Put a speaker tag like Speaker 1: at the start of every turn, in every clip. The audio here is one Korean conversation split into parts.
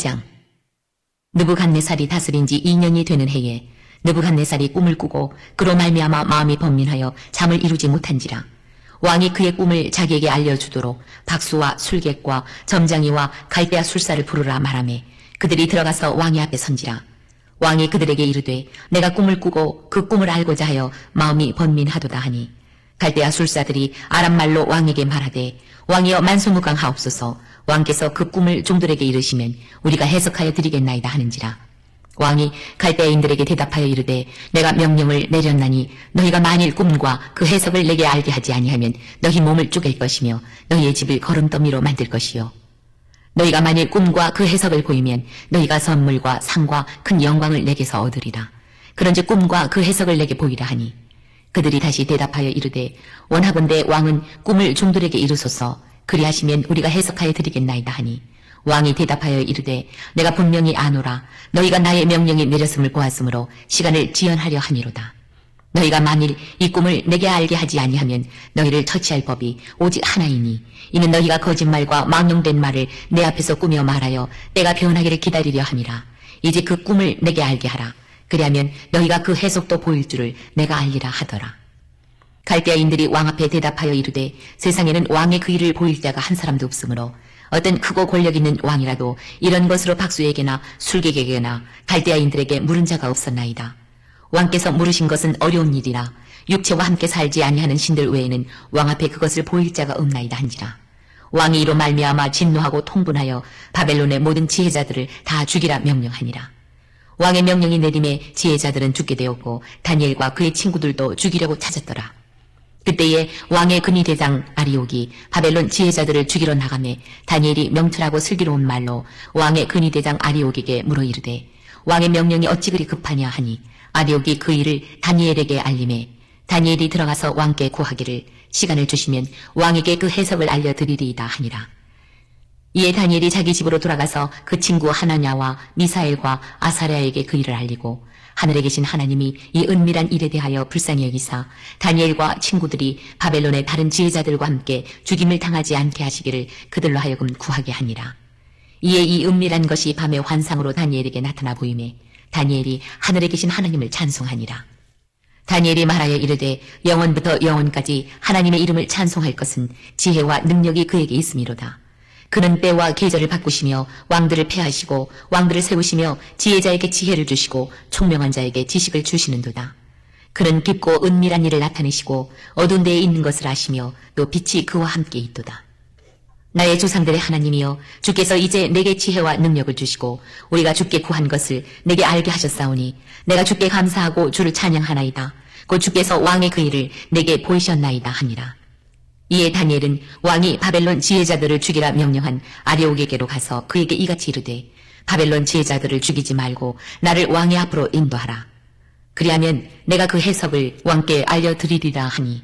Speaker 1: 2장. 느부갓네살이 다스린 지 2년이 되는 해에 느부갓네살이 꿈을 꾸고 그로 말미암아 마음이 번민하여 잠을 이루지 못한지라 왕이 그의 꿈을 자기에게 알려주도록 박수와 술객과 점장이와 갈대아 술사를 부르라 말하매 그들이 들어가서 왕의 앞에 선지라 왕이 그들에게 이르되 내가 꿈을 꾸고 그 꿈을 알고자 하여 마음이 번민하도다 하니 갈대아 술사들이 아람말로 왕에게 말하되 왕이여 만소무강하옵소서 왕께서 그 꿈을 종들에게 이르시면 우리가 해석하여 드리겠나이다 하는지라. 왕이 갈대아인들에게 대답하여 이르되 내가 명령을 내렸나니 너희가 만일 꿈과 그 해석을 내게 알게 하지 아니하면 너희 몸을 쪼갤 것이며 너희의 집을 거름더미로 만들 것이요. 너희가 만일 꿈과 그 해석을 보이면 너희가 선물과 상과 큰 영광을 내게서 얻으리라. 그런즉 꿈과 그 해석을 내게 보이라 하니. 그들이 다시 대답하여 이르되 원하건대 왕은 꿈을 종들에게 이르소서 그리하시면 우리가 해석하여 드리겠나이다 하니 왕이 대답하여 이르되 내가 분명히 아노라. 너희가 나의 명령이 내렸음을 보았으므로 시간을 지연하려 함이로다. 너희가 만일 이 꿈을 내게 알게 하지 아니하면 너희를 처치할 법이 오직 하나이니 이는 너희가 거짓말과 망령된 말을 내 앞에서 꾸며 말하여 때가 변하기를 기다리려 함이라. 이제 그 꿈을 내게 알게 하라. 그리하면 너희가 그 해석도 보일 줄을 내가 알리라 하더라 갈대아인들이 왕 앞에 대답하여 이르되 세상에는 왕의 그 일을 보일 자가 한 사람도 없으므로 어떤 크고 권력 있는 왕이라도 이런 것으로 박수에게나 술객에게나 갈대아인들에게 물은 자가 없었나이다. 왕께서 물으신 것은 어려운 일이라 육체와 함께 살지 아니하는 신들 외에는 왕 앞에 그것을 보일 자가 없나이다 한지라. 왕이 이로 말미암아 진노하고 통분하여 바벨론의 모든 지혜자들을 다 죽이라 명령하니라. 왕의 명령이 내림에 지혜자들은 죽게 되었고 다니엘과 그의 친구들도 죽이려고 찾았더라. 그때에 왕의 근위 대장 아리옥이 바벨론 지혜자들을 죽이러 나가매 다니엘이 명철하고 슬기로운 말로 왕의 근위 대장 아리옥에게 물어 이르되 왕의 명령이 어찌 그리 급하냐 하니 아리옥이 그 일을 다니엘에게 알림해 다니엘이 들어가서 왕께 구하기를 시간을 주시면 왕에게 그 해석을 알려드리리이다 하니라. 이에 다니엘이 자기 집으로 돌아가서 그 친구 하나냐와 미사엘과 아사랴에게 그 일을 알리고 하늘에 계신 하나님이 이 은밀한 일에 대하여 불쌍히 여기사 다니엘과 친구들이 바벨론의 다른 지혜자들과 함께 죽임을 당하지 않게 하시기를 그들로 하여금 구하게 하니라. 이에 이 은밀한 것이 밤의 환상으로 다니엘에게 나타나 보임에 다니엘이 하늘에 계신 하나님을 찬송하니라. 다니엘이 말하여 이르되 영원부터 영원까지 하나님의 이름을 찬송할 것은 지혜와 능력이 그에게 있음이로다. 그는 때와 계절을 바꾸시며 왕들을 패하시고 왕들을 세우시며 지혜자에게 지혜를 주시고 총명한 자에게 지식을 주시는도다. 그는 깊고 은밀한 일을 나타내시고 어두운 데에 있는 것을 아시며 또 빛이 그와 함께 있도다. 나의 조상들의 하나님이여 주께서 이제 내게 지혜와 능력을 주시고 우리가 주께 구한 것을 내게 알게 하셨사오니 내가 주께 감사하고 주를 찬양하나이다. 곧 주께서 왕의 그 일을 내게 보이셨나이다 하니라. 이에 다니엘은 왕이 바벨론 지혜자들을 죽이라 명령한 아리옥에게로 가서 그에게 이같이 이르되 바벨론 지혜자들을 죽이지 말고 나를 왕의 앞으로 인도하라. 그리하면 내가 그 해석을 왕께 알려드리리라 하니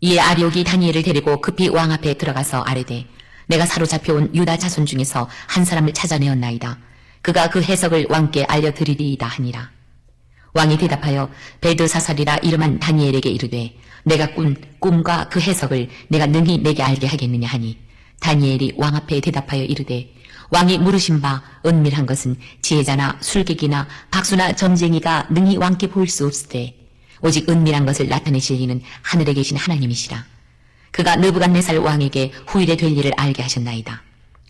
Speaker 1: 이에 아리옥이 다니엘을 데리고 급히 왕 앞에 들어가서 아뢰되 내가 사로잡혀온 유다 자손 중에서 한 사람을 찾아내었나이다. 그가 그 해석을 왕께 알려드리리이다 하니라. 왕이 대답하여 베드사살이라 이름한 다니엘에게 이르되 내가 꾼 꿈과 그 해석을 내가 능히 내게 알게 하겠느냐 하니 다니엘이 왕 앞에 대답하여 이르되 왕이 물으신 바 은밀한 것은 지혜자나 술객이나 박수나 점쟁이가 능히 왕께 보일 수 없으되 오직 은밀한 것을 나타내실 이는 하늘에 계신 하나님이시라. 그가 느부갓네살 왕에게 후일에 될 일을 알게 하셨나이다.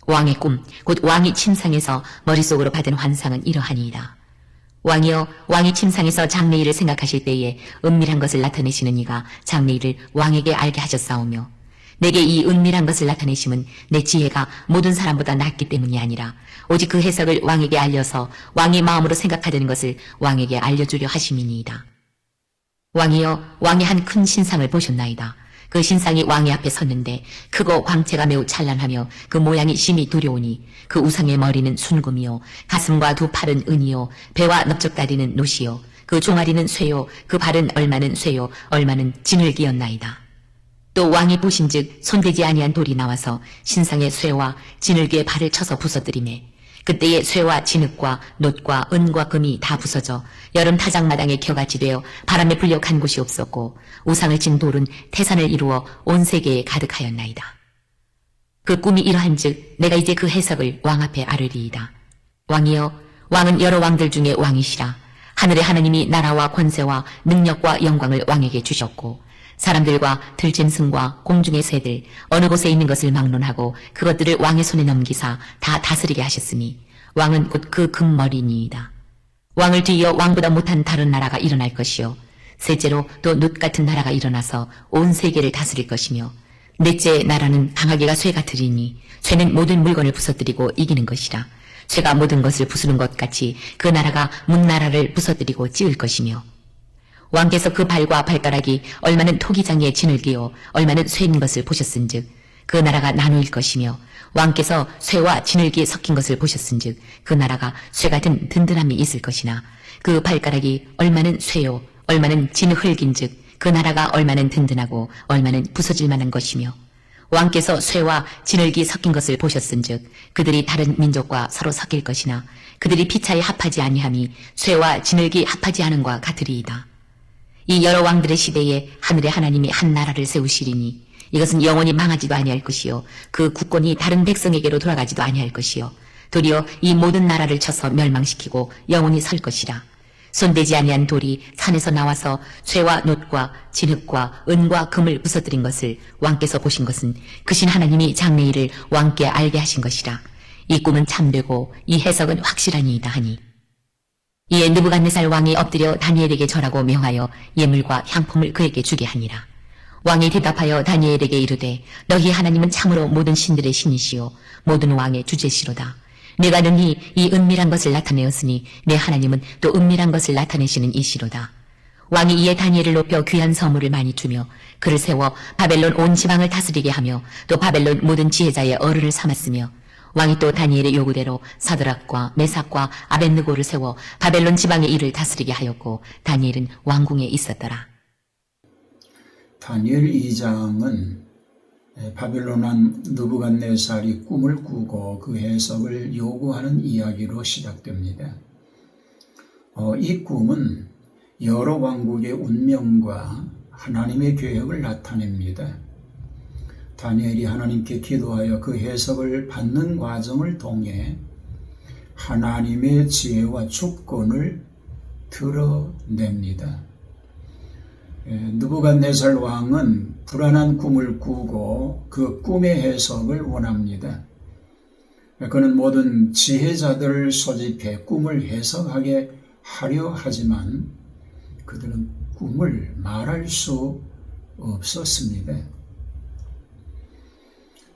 Speaker 1: 왕의 꿈, 곧 왕이 침상에서 머릿속으로 받은 환상은 이러하니이다. 왕이여 왕이 침상에서 장래일을 생각하실 때에 은밀한 것을 나타내시는 이가 장래일을 왕에게 알게 하셨사오며 내게 이 은밀한 것을 나타내심은 내 지혜가 모든 사람보다 낫기 때문이 아니라 오직 그 해석을 왕에게 알려서 왕이 마음으로 생각하려는 것을 왕에게 알려주려 하심이니이다. 왕이여 왕이 한 큰 신상을 보셨나이다. 그 신상이 왕의 앞에 섰는데 크고 광채가 매우 찬란하며 그 모양이 심히 두려우니 그 우상의 머리는 순금이요 가슴과 두 팔은 은이요 배와 넓적다리는 노시요 그 종아리는 쇠요 그 발은 얼마는 쇠요 얼마는 진을 기었나이다. 또 왕이 보신즉 손대지 아니한 돌이 나와서 신상의 쇠와 진을기의 발을 쳐서 부서뜨리매 그때의 쇠와 진흙과 놋과 은과 금이 다 부서져 여름 타작마당에 겨같이 되어 바람에 불려 간 곳이 없었고 우상을 진 돌은 태산을 이루어 온 세계에 가득하였나이다. 그 꿈이 이러한즉 내가 이제 그 해석을 왕 앞에 아뢰리이다. 왕이여 왕은 여러 왕들 중에 왕이시라. 하늘의 하나님이 나라와 권세와 능력과 영광을 왕에게 주셨고 사람들과 들짐승과 공중의 새들 어느 곳에 있는 것을 막론하고 그것들을 왕의 손에 넘기사 다 다스리게 하셨으니 왕은 곧 그 금머리니이다. 왕을 뒤이어 왕보다 못한 다른 나라가 일어날 것이요 셋째로 또 놋 같은 나라가 일어나서 온 세계를 다스릴 것이며 넷째 나라는 강하기가 쇠 같으리니 쇠는 모든 물건을 부서뜨리고 이기는 것이라 쇠가 모든 것을 부수는 것 같이 그 나라가 문나라를 부서뜨리고 찌을 것이며 왕께서 그 발과 발가락이 얼마는 토기장에 진을 끼어 얼마는 쇠인 것을 보셨은즉 그 나라가 나누일 것이며 왕께서 쇠와 진을기 섞인 것을 보셨은즉 그 나라가 쇠 같은 든든함이 있을 것이나 그 발가락이 얼마는 쇠요 얼마는 진흙인즉 그 나라가 얼마는 든든하고 얼마는 부서질 만한 것이며 왕께서 쇠와 진흙이 섞인 것을 보셨은즉 그들이 다른 민족과 서로 섞일 것이나 그들이 피차에 합하지 아니함이 쇠와 진흙이 합하지 않은과 같으리이다. 이 여러 왕들의 시대에 하늘의 하나님이 한 나라를 세우시리니 이것은 영원히 망하지도 아니할 것이요 그 국권이 다른 백성에게로 돌아가지도 아니할 것이요 도리어 이 모든 나라를 쳐서 멸망시키고 영원히 설 것이라. 손대지 아니한 돌이 산에서 나와서 쇠와 놋과 진흙과 은과 금을 부서뜨린 것을 왕께서 보신 것은 그신 하나님이 장래일을 왕께 알게 하신 것이라. 이 꿈은 참되고 이 해석은 확실하니이다 하니 이에 느부갓네살 왕이 엎드려 다니엘에게 절하고 명하여 예물과 향품을 그에게 주게 하니라. 왕이 대답하여 다니엘에게 이르되 너희 하나님은 참으로 모든 신들의 신이시요 모든 왕의 주제시로다. 내가 능히 이 은밀한 것을 나타내었으니 내 하나님은 또 은밀한 것을 나타내시는 이시로다. 왕이 이에 다니엘을 높여 귀한 선물을 많이 주며 그를 세워 바벨론 온 지방을 다스리게 하며 또 바벨론 모든 지혜자의 어른을 삼았으며 왕이 또 다니엘의 요구대로 사드락과 메삭과 아벤느고를 세워 바벨론 지방의 일을 다스리게 하였고 다니엘은 왕궁에 있었더라.
Speaker 2: 다니엘 2장은 바벨론 한 느부갓네살이 꿈을 꾸고 그 해석을 요구하는 이야기로 시작됩니다. 어, 이 꿈은 여러 왕국의 운명과 하나님의 계획을 나타냅니다. 다니엘이 하나님께 기도하여 그 해석을 받는 과정을 통해 하나님의 지혜와 주권을 드러냅니다. 예, 느부갓네살 왕은 불안한 꿈을 꾸고 그 꿈의 해석을 원합니다. 그는 모든 지혜자들을 소집해 꿈을 해석하게 하려 하지만 그들은 꿈을 말할 수 없었습니다.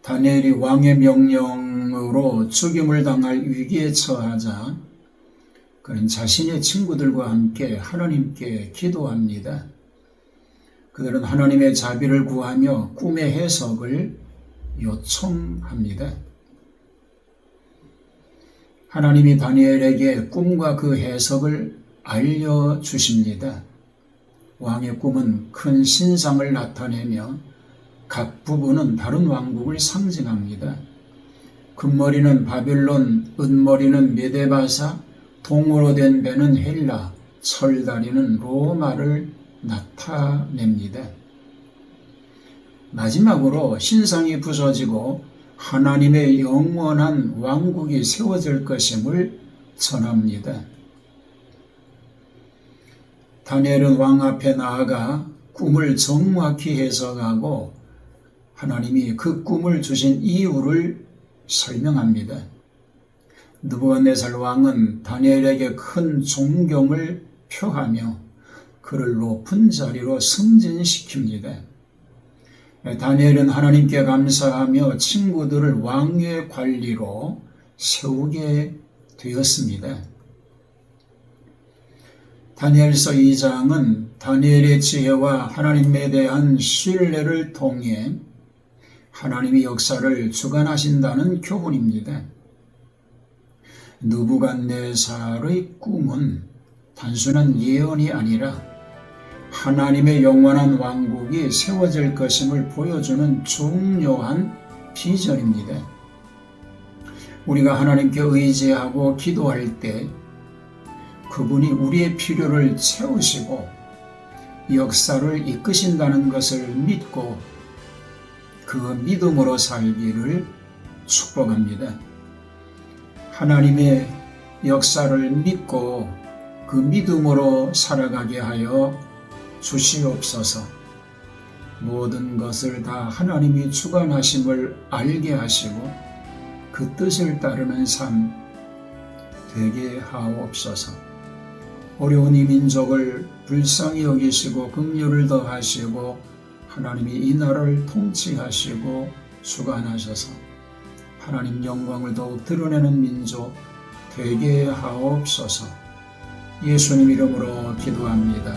Speaker 2: 다니엘이 왕의 명령으로 죽임을 당할 위기에 처하자 그는 자신의 친구들과 함께 하나님께 기도합니다. 그들은 하나님의 자비를 구하며 꿈의 해석을 요청합니다. 하나님이 다니엘에게 꿈과 그 해석을 알려주십니다. 왕의 꿈은 큰 신상을 나타내며 각 부분은 다른 왕국을 상징합니다. 금머리는 바빌론, 은머리는 메데바사, 동으로 된 배는 헬라, 철다리는 로마를 나타냅니다. 마지막으로 신상이 부서지고 하나님의 영원한 왕국이 세워질 것임을 전합니다. 다니엘은 왕 앞에 나아가 꿈을 정확히 해석하고 하나님이 그 꿈을 주신 이유를 설명합니다. 느부갓네살 왕은 다니엘에게 큰 존경을 표하며 그를 높은 자리로 승진시킵니다. 다니엘은 하나님께 감사하며 친구들을 왕의 관리로 세우게 되었습니다. 다니엘서 2장은 다니엘의 지혜와 하나님에 대한 신뢰를 통해 하나님의 역사를 주관하신다는 교훈입니다. 느부갓네살의 꿈은 단순한 예언이 아니라 하나님의 영원한 왕국이 세워질 것임을 보여주는 중요한 비전입니다. 우리가 하나님께 의지하고 기도할 때 그분이 우리의 필요를 채우시고 역사를 이끄신다는 것을 믿고 그 믿음으로 살기를 축복합니다. 하나님의 역사를 믿고 그 믿음으로 살아가게 하여 주시옵소서. 모든 것을 다 하나님이 주관하심을 알게 하시고 그 뜻을 따르는 삶 되게 하옵소서. 어려운 이 민족을 불쌍히 여기시고 긍휼을 더하시고 하나님이 이 나라를 통치하시고 주관하셔서 하나님 영광을 더욱 드러내는 민족 되게 하옵소서. 예수님 이름으로 기도합니다.